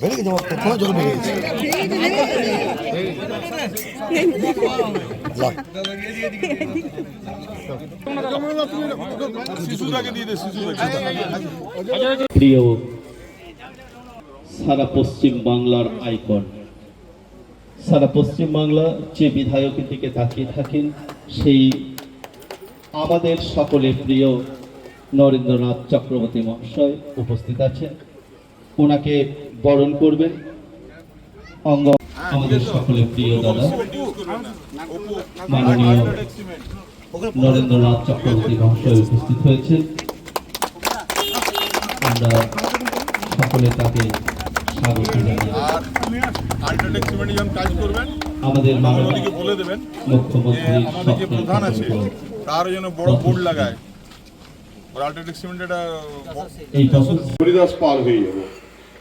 বেড়ে গেছে তোমার জল বেড়ে গেছে। প্রিয় সারা পশ্চিম বাংলার আইকন, সারা পশ্চিম বাংলা যে বিধায়কের দিকে তাকিয়ে থাকেন, সেই আমাদের সকলের প্রিয় নরেন্দ্রনাথ চক্রবর্তী মহাশয় উপস্থিত আছেন। ওনাকে বরণ করবেন। অঙ্গ। আমাদের সকলের প্রিয় দাদা মাননীয় নরেন্দ্রনাথ চক্রবর্তী মহাশয় উপস্থিত হয়েছেন। আমরা সকলে তাকে স্বাগত জানাই। আর আল্ট্রাটেক সিমেন্টে যখন কাজ করবেন আমাদের মাননীয় ওদিকে বলে দেবেন মুখ্যমন্ত্রী আমাদের প্রধান আছে তার যেন বড় বোর্ড লাগায় আল্ট্রাটেক সিমেন্ট এটা এই ফসল হরিদাস পার হয়ে যাব।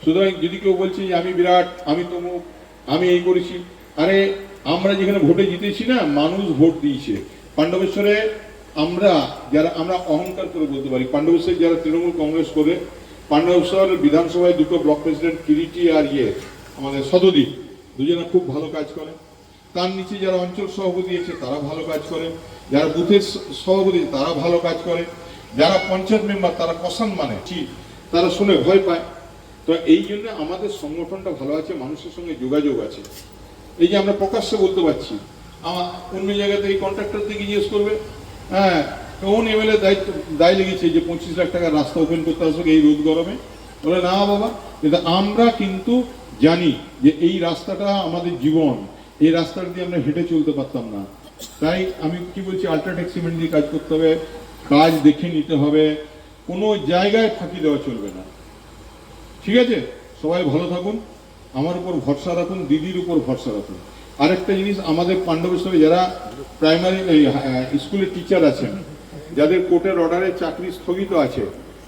সুতরাং যদি কেউ বলছে যে আমি বিরাট, আমি তমুক আমি এই করেছি, আরে আমরা যেখানে ভোটে জিতেছি না, মানুষ ভোট দিয়েছে। পাণ্ডবেশ্বরে আমরা যারা, আমরা অহংকার করে বলতে পারি। পাণ্ডবেশ্বর যারা তৃণমূল কংগ্রেস করে, পাণ্ডবেশ্বর বিধানসভায় দুটো ব্লক প্রেসিডেন্ট কিরিটি আর ইয়ে আমাদের সদদীপ দুজনে খুব ভালো কাজ করে। তার নিচে যারা অঞ্চল সভাপতি আছে, তারা ভালো কাজ করে। যারা বুথের সভাপতি তারা ভালো কাজ করে। যারা পঞ্চায়েত মেম্বার, তারা কষান মানে ঠিক, তারা শুনে ভয় পায়। তো এই জন্য আমাদের সংগঠনটা ভালো আছে, মানুষের সঙ্গে যোগাযোগ আছে। এই যে আমরা প্রকাশ্যে বলতে পারছি, আমার অন্য জায়গাতে এই কন্ট্রাক্টর থেকে জিজ্ঞেস করবে হ্যাঁ কোন এমএলএ দায়িত্ব, দায় লেগেছে যে পঁচিশ লাখ টাকার রাস্তা ওপেন করতে আসবে এই রোদ গরমে? বলে, না বাবা, কিন্তু আমরা কিন্তু জানি যে এই রাস্তাটা আমাদের জীবন, এই রাস্তাটা দিয়ে আমরা হেঁটে চলতে পারতাম না। তাই আমি কি বলছি আল্ট্রাটেক সিমেন্ট দিয়ে কাজ করতে হবে, কাজ দেখে নিতে হবে, কোনো জায়গায় ফাঁকি দেওয়া চলবে না। ঠিক আছে? সবাই ভালো থাকুন। আমার উপর ভরসা রাখুন, দিদির উপর ভরসা রাখুন। আরেকটা জিনিস, আমাদের পাণ্ডবেশ্বরে যারা প্রাইমারি স্কুলের টিচার আছেন, যাদের কোর্টের অর্ডারে চাকরি স্থগিত আছে,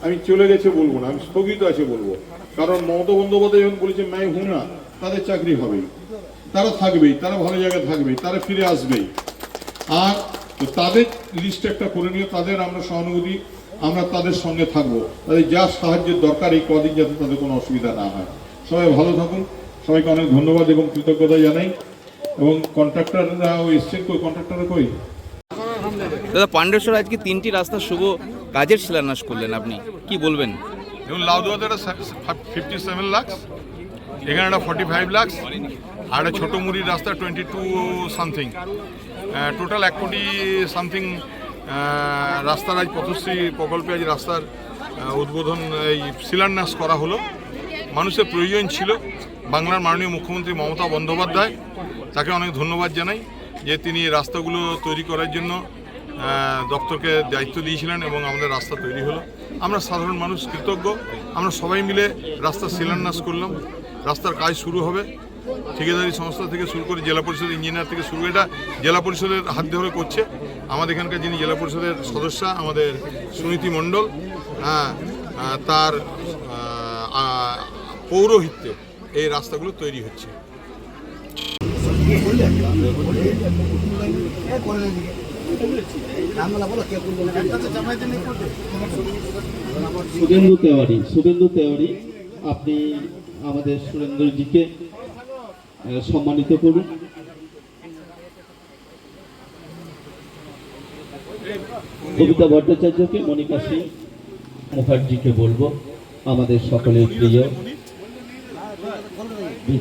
আমি চলে গেছে বলব না, আমি স্থগিত আছে বলব। কারণ মমতা বন্দ্যোপাধ্যায় যখন বলেছে ম্যায় হুঁ না তাদের চাকরি হবেই। তারা থাকবেই, তারা ভালো জায়গায় থাকবেই, তারা ফিরে আসবেই। আর তাদের লিস্ট একটা করে নিয়ে তাদের আমরা সহানুভূতি আমরা তাদের সঙ্গে থাকব। তাদের যা সাহায্যের দরকার এই কদিন যাতে তাদের কোনো অসুবিধা না হয়। সবাই ভালো থাকুন। সবাইকে অনেক ধন্যবাদ এবং কৃতজ্ঞতা জানাই। এবং কন্ট্রাক্টররাও এসছেন কই? কন্ট্রাক্টররা কই? দাদা পাণ্ডেশ্বর আজকে তিনটি রাস্তা শুভ কাজের শিলান্যাস করলেন আপনি। কি বলবেন? যেমন লাউদুয়াতে একটা ফিফটি সেভেন লাক্স এখানে একটা ফর্টি ফাইভ লাক্স আর একটা ছোটো মুড়ির রাস্তা টোয়েন্টি টু সামথিং টোটাল এক কোটি সামথিং রাস্তার আজ পথশ্রী প্রকল্পে আজ রাস্তার উদ্বোধন এই শিলান্যাস করা হলো। মানুষের প্রয়োজন ছিল। বাংলার মাননীয় মুখ্যমন্ত্রী মমতা বন্দ্যোপাধ্যায়, তাকে অনেক ধন্যবাদ জানাই যে তিনি রাস্তাগুলো তৈরি করার জন্য দপ্তরকে দায়িত্ব দিয়েছিলেন এবং আমাদের রাস্তা তৈরি হলো। আমরা সাধারণ মানুষ, কৃতজ্ঞ। আমরা সবাই মিলে রাস্তা শিলান্যাস করলাম। রাস্তার কাজ শুরু হবে। ঠিকাদারি সংস্থা থেকে শুরু করে জেলা পরিষদ ইঞ্জিনিয়ার থেকে শুরু এটা জেলা পরিষদের হাত ধরে করছে। আমাদের এখানকার যিনি জেলা পরিষদের সদস্য, আমাদের সুনীতি মণ্ডল হ্যাঁ তার পৌরোহিত্যে এই রাস্তাগুলো তৈরি হচ্ছে। শুভেন্দু তেওয়ারি শুভেন্দু তেওয়ারি, আপনি আমাদের সুরেন্দ্রজিকে সম্মানিত করুন। কবিতা ভট্টাচার্যকে মনিকা সিং মুখার্জিকে বলব আমাদের সকলের প্রিয়